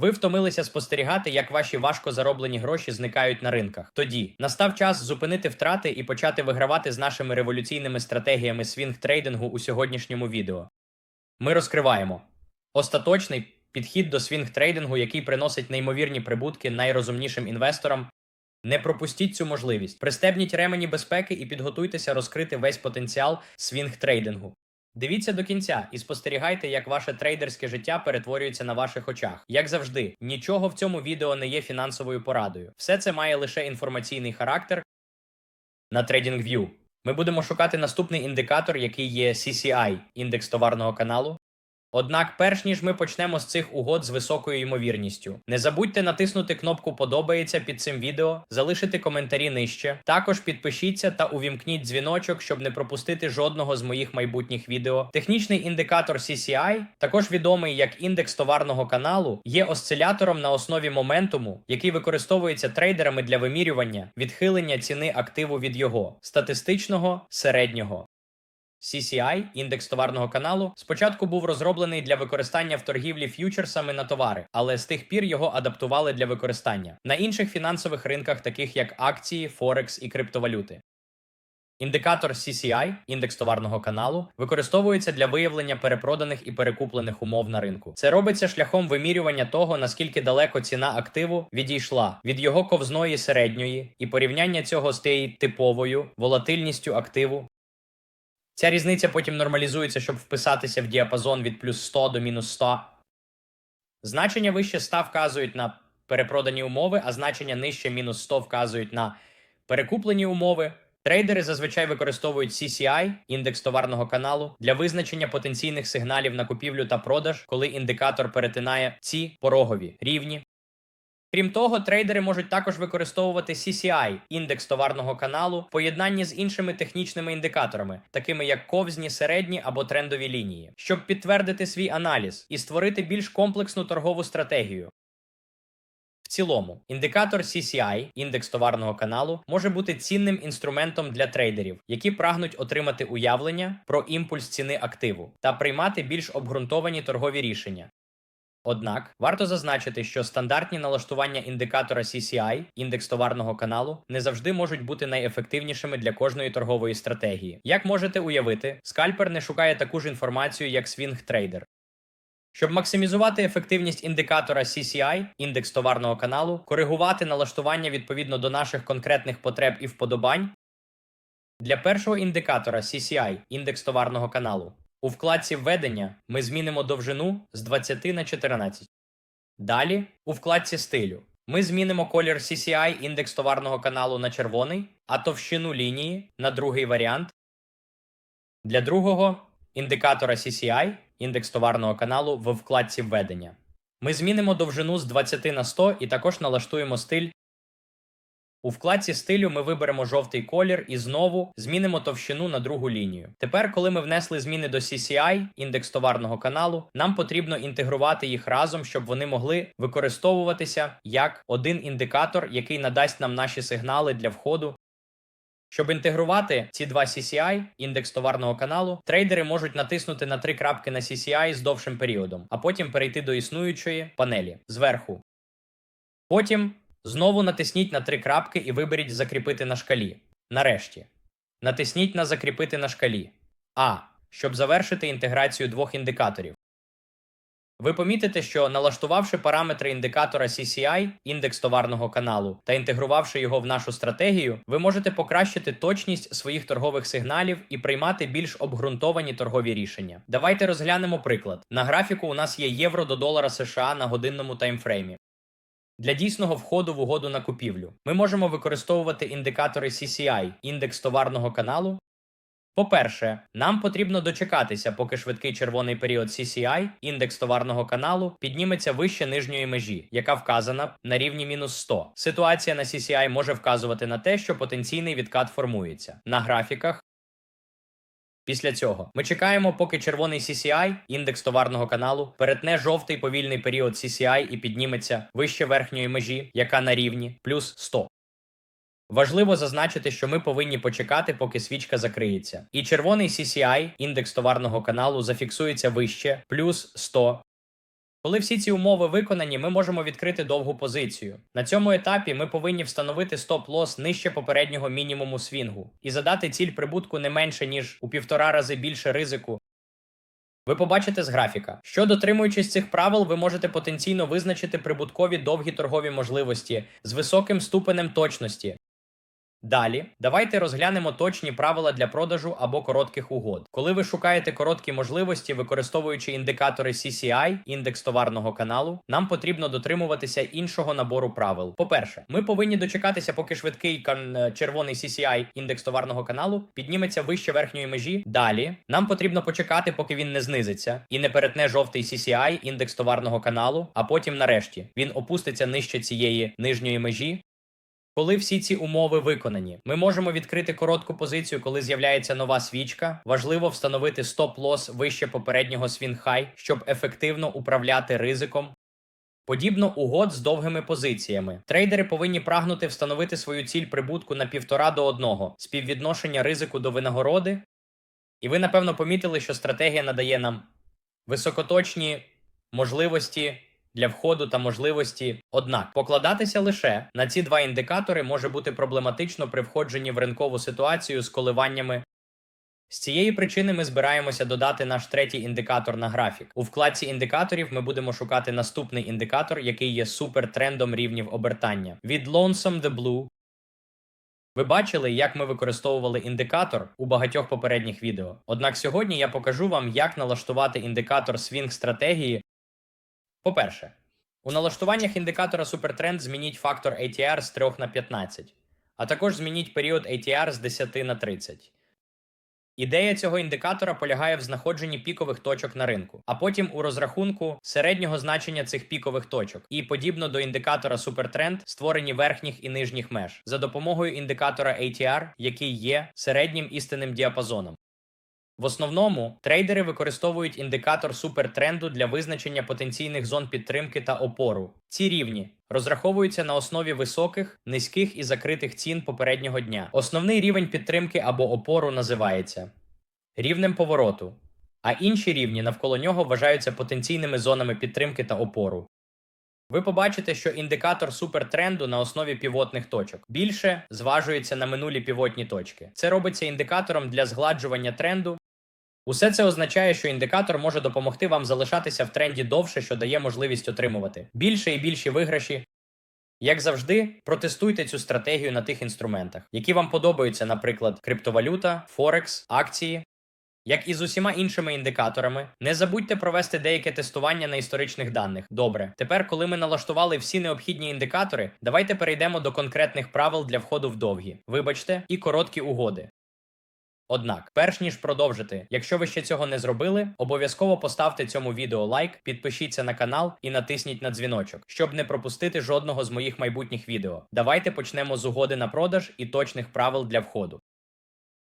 Ви втомилися спостерігати, як ваші важко зароблені гроші зникають на ринках. Тоді настав час зупинити втрати і почати вигравати з нашими революційними стратегіями свінг-трейдингу у сьогоднішньому відео. Ми розкриваємо остаточний підхід до свінг-трейдингу, який приносить неймовірні прибутки найрозумнішим інвесторам. Не пропустіть цю можливість. Пристебніть ремені безпеки і підготуйтеся розкрити весь потенціал свінг-трейдингу. Дивіться до кінця і спостерігайте, як ваше трейдерське життя перетворюється на ваших очах. Як завжди, нічого в цьому відео не є фінансовою порадою. Все це має лише інформаційний характер. На TradingView ми будемо шукати наступний індикатор, який є CCI, індекс товарного каналу. Однак, перш ніж ми почнемо з цих угод з високою ймовірністю, не забудьте натиснути кнопку Подобається під цим відео, залишити коментарі нижче. Також підпишіться та увімкніть дзвіночок, щоб не пропустити жодного з моїх майбутніх відео. Технічний індикатор CCI, також відомий як індекс товарного каналу, є осцилятором на основі моментуму, який використовується трейдерами для вимірювання відхилення ціни активу від його статистичного середнього. CCI, індекс товарного каналу, спочатку був розроблений для використання в торгівлі ф'ючерсами на товари, але з тих пір його адаптували для використання на інших фінансових ринках, таких як акції, Форекс і криптовалюти. Індикатор CCI, індекс товарного каналу, використовується для виявлення перепроданих і перекуплених умов на ринку. Це робиться шляхом вимірювання того, наскільки далеко ціна активу відійшла від його ковзної середньої, і порівняння цього з тією типовою волатильністю активу Ця різниця потім нормалізується, щоб вписатися в діапазон від плюс 100 до мінус 100. Значення вище 100 вказують на перепродані умови, а значення нижче мінус 100 вказують на перекуплені умови. Трейдери зазвичай використовують CCI, індекс товарного каналу, для визначення потенційних сигналів на купівлю та продаж, коли індикатор перетинає ці порогові рівні. Крім того, трейдери можуть також використовувати CCI, індекс товарного каналу, в поєднанні з іншими технічними індикаторами, такими як ковзні, середні або трендові лінії, щоб підтвердити свій аналіз і створити більш комплексну торгову стратегію. В цілому, індикатор CCI, індекс товарного каналу, може бути цінним інструментом для трейдерів, які прагнуть отримати уявлення про імпульс ціни активу та приймати більш обґрунтовані торгові рішення. Однак варто зазначити, що стандартні налаштування індикатора CCI, індекс товарного каналу, не завжди можуть бути найефективнішими для кожної торгової стратегії. Як можете уявити, скальпер не шукає таку ж інформацію, як свінг-трейдер. Щоб максимізувати ефективність індикатора CCI, індекс товарного каналу, коригувати налаштування відповідно до наших конкретних потреб і вподобань. Для першого індикатора CCI, індекс товарного каналу, у вкладці Введення ми змінимо довжину з 20 на 14. Далі, у вкладці стилю, ми змінимо колір CCI індекс товарного каналу на червоний, а товщину лінії на другий варіант. Для другого індикатора CCI індекс товарного каналу в вкладці Введення. Ми змінимо довжину з 20 на 100 і також налаштуємо стиль. У вкладці стилю ми виберемо жовтий колір і знову змінимо товщину на другу лінію. Тепер, коли ми внесли зміни до CCI, індекс товарного каналу, нам потрібно інтегрувати їх разом, щоб вони могли використовуватися як один індикатор, який надасть нам наші сигнали для входу. Щоб інтегрувати ці два CCI, індекс товарного каналу, трейдери можуть натиснути на три крапки на CCI з довшим періодом, а потім перейти до існуючої панелі зверху. Потім Знову натисніть на три крапки і виберіть Закріпити на шкалі. Нарешті. Натисніть на Закріпити на шкалі. А. Щоб завершити інтеграцію двох індикаторів. Ви помітите, що налаштувавши параметри індикатора CCI, індекс товарного каналу, та інтегрувавши його в нашу стратегію, ви можете покращити точність своїх торгових сигналів і приймати більш обґрунтовані торгові рішення. Давайте розглянемо приклад. На графіку у нас є євро до долара США на годинному таймфреймі. Для дійсного входу в угоду на купівлю ми можемо використовувати індикатори CCI, індекс товарного каналу. По-перше, нам потрібно дочекатися, поки швидкий червоний період CCI, індекс товарного каналу, підніметься вище нижньої межі, яка вказана на рівні мінус 100. Ситуація на CCI може вказувати на те, що потенційний відкат формується. На графіках Після цього ми чекаємо, поки червоний CCI, індекс товарного каналу, перетне жовтий повільний період CCI і підніметься вище верхньої межі, яка на рівні плюс 100. Важливо зазначити, що ми повинні почекати, поки свічка закриється. І червоний CCI, індекс товарного каналу, зафіксується вище плюс 100 Коли всі ці умови виконані, ми можемо відкрити довгу позицію. На цьому етапі ми повинні встановити стоп-лос нижче попереднього мінімуму свінгу і задати ціль прибутку не менше, ніж у півтора рази більше ризику. Ви побачите з графіка, що дотримуючись цих правил, ви можете потенційно визначити прибуткові довгі торгові можливості з високим ступенем точності. Далі давайте розглянемо точні правила для продажу або коротких угод. Коли ви шукаєте короткі можливості, використовуючи індикатори CCI, індекс товарного каналу, нам потрібно дотримуватися іншого набору правил. По-перше, ми повинні дочекатися, поки швидкий е, червоний CCI, індекс товарного каналу, підніметься вище верхньої межі. Далі нам потрібно почекати, поки він не знизиться і не перетне жовтий CCI, індекс товарного каналу. А потім, нарешті, він опуститься нижче цієї нижньої межі. Коли всі ці умови виконані, ми можемо відкрити коротку позицію, коли з'являється нова свічка. Важливо встановити стоп-лос вище попереднього свінг-хай, щоб ефективно управляти ризиком. Подібно угод з довгими позиціями. Трейдери повинні прагнути встановити свою ціль прибутку на півтора до одного співвідношення ризику до винагороди. І ви, напевно, помітили, що стратегія надає нам високоточні можливості для входу та можливості. Однак покладатися лише на ці два індикатори може бути проблематично при входженні в ринкову ситуацію з коливаннями. З цієї причини ми збираємося додати наш третій індикатор на графік. У вкладці індикаторів ми будемо шукати наступний індикатор, який є супертрендом рівнів обертання. Від Lonesome the Blue. Ви бачили, як ми використовували індикатор у багатьох попередніх відео. Однак сьогодні я покажу вам, як налаштувати індикатор свінг стратегії по-перше, у налаштуваннях індикатора Супертренд змініть фактор ATR з 3 на 15, а також змініть період ATR з 10 на 30. Ідея цього індикатора полягає в знаходженні пікових точок на ринку, а потім у розрахунку середнього значення цих пікових точок, і подібно до індикатора Супертренд, створені верхніх і нижніх меж за допомогою індикатора ATR, який є середнім істинним діапазоном. В основному трейдери використовують індикатор супертренду для визначення потенційних зон підтримки та опору. Ці рівні розраховуються на основі високих, низьких і закритих цін попереднього дня. Основний рівень підтримки або опору називається рівнем повороту, а інші рівні навколо нього вважаються потенційними зонами підтримки та опору. Ви побачите, що індикатор супертренду на основі півотних точок більше зважується на минулі півотні точки. Це робиться індикатором для згладжування тренду Усе це означає, що індикатор може допомогти вам залишатися в тренді довше, що дає можливість отримувати більше і більші виграші. Як завжди, протестуйте цю стратегію на тих інструментах, які вам подобаються, наприклад, криптовалюта, Форекс, акції. Як і з усіма іншими індикаторами, не забудьте провести деяке тестування на історичних даних. Добре, тепер, коли ми налаштували всі необхідні індикатори, давайте перейдемо до конкретних правил для входу в довгі, вибачте, і короткі угоди. Однак, перш ніж продовжити, якщо ви ще цього не зробили, обов'язково поставте цьому відео лайк, підпишіться на канал і натисніть на дзвіночок, щоб не пропустити жодного з моїх майбутніх відео. Давайте почнемо з угоди на продаж і точних правил для входу.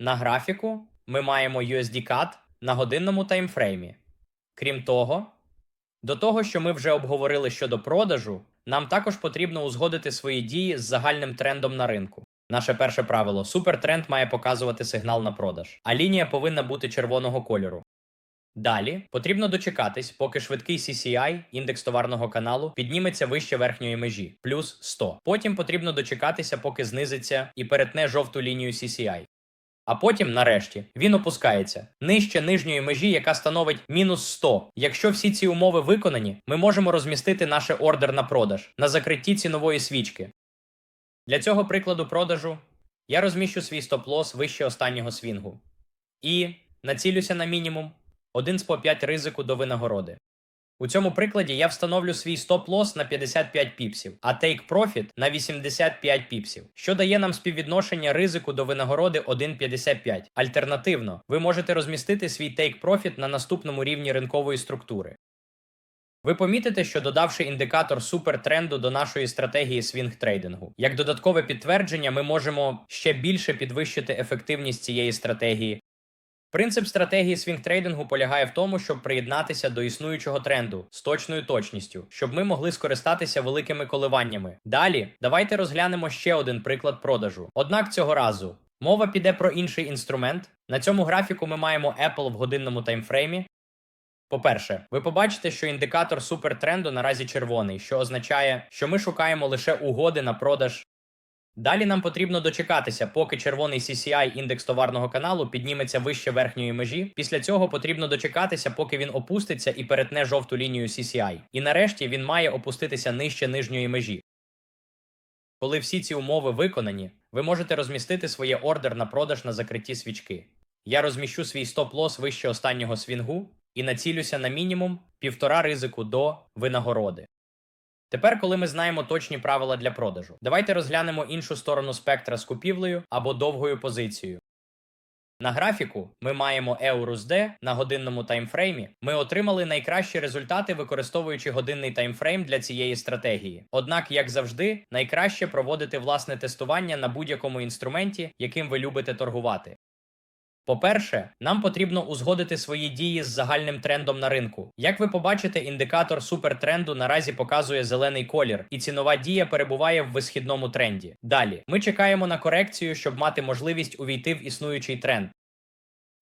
На графіку ми маємо USD CAD на годинному таймфреймі. Крім того, до того, що ми вже обговорили щодо продажу, нам також потрібно узгодити свої дії з загальним трендом на ринку. Наше перше правило: супертренд має показувати сигнал на продаж, а лінія повинна бути червоного кольору. Далі потрібно дочекатись, поки швидкий CCI, індекс товарного каналу, підніметься вище верхньої межі, плюс 100. Потім потрібно дочекатися, поки знизиться і перетне жовту лінію CCI. А потім, нарешті, він опускається нижче нижньої межі, яка становить мінус 100. Якщо всі ці умови виконані, ми можемо розмістити наше ордер на продаж на закритті цінової свічки. Для цього прикладу продажу я розміщу свій стоп-лос вище останнього свінгу. І націлюся на мінімум 1 з по 5 ризику до винагороди. У цьому прикладі я встановлю свій стоп-лос на 55 піпсів, а take profit на 85 піпсів, що дає нам співвідношення ризику до винагороди 1,55. Альтернативно, ви можете розмістити свій take profit на наступному рівні ринкової структури. Ви помітите, що додавши індикатор супертренду до нашої стратегії свінг-трейдингу, як додаткове підтвердження, ми можемо ще більше підвищити ефективність цієї стратегії. Принцип стратегії свінг-трейдингу полягає в тому, щоб приєднатися до існуючого тренду з точною точністю, щоб ми могли скористатися великими коливаннями. Далі давайте розглянемо ще один приклад продажу. Однак цього разу мова піде про інший інструмент. На цьому графіку ми маємо Apple в годинному таймфреймі. По-перше, ви побачите, що індикатор супертренду наразі червоний, що означає, що ми шукаємо лише угоди на продаж. Далі нам потрібно дочекатися, поки червоний CCI індекс товарного каналу підніметься вище верхньої межі. Після цього потрібно дочекатися, поки він опуститься і перетне жовту лінію CCI. І нарешті він має опуститися нижче нижньої межі. Коли всі ці умови виконані, ви можете розмістити своє ордер на продаж на закритті свічки. Я розміщу свій стоп-лос вище останнього свінгу і націлюся на мінімум півтора ризику до винагороди. Тепер, коли ми знаємо точні правила для продажу, давайте розглянемо іншу сторону спектра з купівлею або довгою позицією. На графіку ми маємо EURUSD на годинному таймфреймі. Ми отримали найкращі результати, використовуючи годинний таймфрейм для цієї стратегії. Однак, як завжди, найкраще проводити власне тестування на будь-якому інструменті, яким ви любите торгувати. По-перше, нам потрібно узгодити свої дії з загальним трендом на ринку. Як ви побачите, індикатор супертренду наразі показує зелений колір, і цінова дія перебуває в висхідному тренді. Далі ми чекаємо на корекцію, щоб мати можливість увійти в існуючий тренд.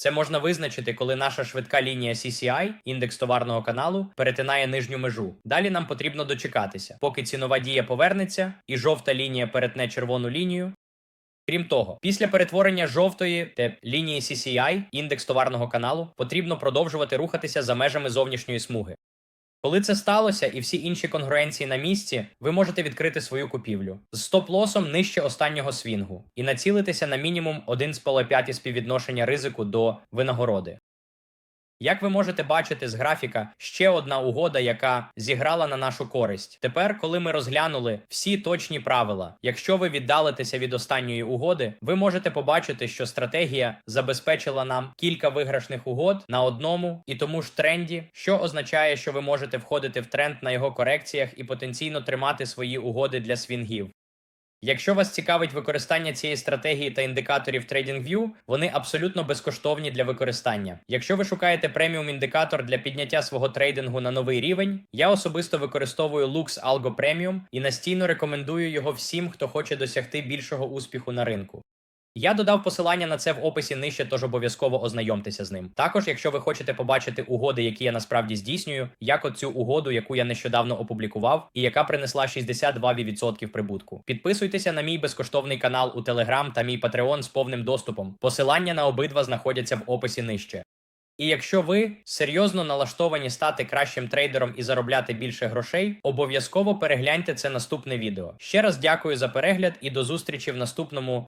Це можна визначити, коли наша швидка лінія CCI, індекс товарного каналу, перетинає нижню межу. Далі нам потрібно дочекатися, поки цінова дія повернеться і жовта лінія перетне червону лінію. Крім того, після перетворення жовтої те лінії CCI, індекс товарного каналу, потрібно продовжувати рухатися за межами зовнішньої смуги. Коли це сталося і всі інші конгруенції на місці, ви можете відкрити свою купівлю з стоп-лосом нижче останнього свінгу і націлитися на мінімум 1,5 співвідношення ризику до винагороди. Як ви можете бачити з графіка, ще одна угода, яка зіграла на нашу користь. Тепер, коли ми розглянули всі точні правила, якщо ви віддалитеся від останньої угоди, ви можете побачити, що стратегія забезпечила нам кілька виграшних угод на одному і тому ж тренді, що означає, що ви можете входити в тренд на його корекціях і потенційно тримати свої угоди для свінгів. Якщо вас цікавить використання цієї стратегії та індикаторів TradingView, вони абсолютно безкоштовні для використання. Якщо ви шукаєте преміум індикатор для підняття свого трейдингу на новий рівень, я особисто використовую Lux Algo Premium і настійно рекомендую його всім, хто хоче досягти більшого успіху на ринку. Я додав посилання на це в описі нижче, тож обов'язково ознайомтеся з ним. Також, якщо ви хочете побачити угоди, які я насправді здійснюю, як от цю угоду, яку я нещодавно опублікував, і яка принесла 62% прибутку. Підписуйтеся на мій безкоштовний канал у Telegram та мій Patreon з повним доступом. Посилання на обидва знаходяться в описі нижче. І якщо ви серйозно налаштовані стати кращим трейдером і заробляти більше грошей, обов'язково перегляньте це наступне відео. Ще раз дякую за перегляд і до зустрічі в наступному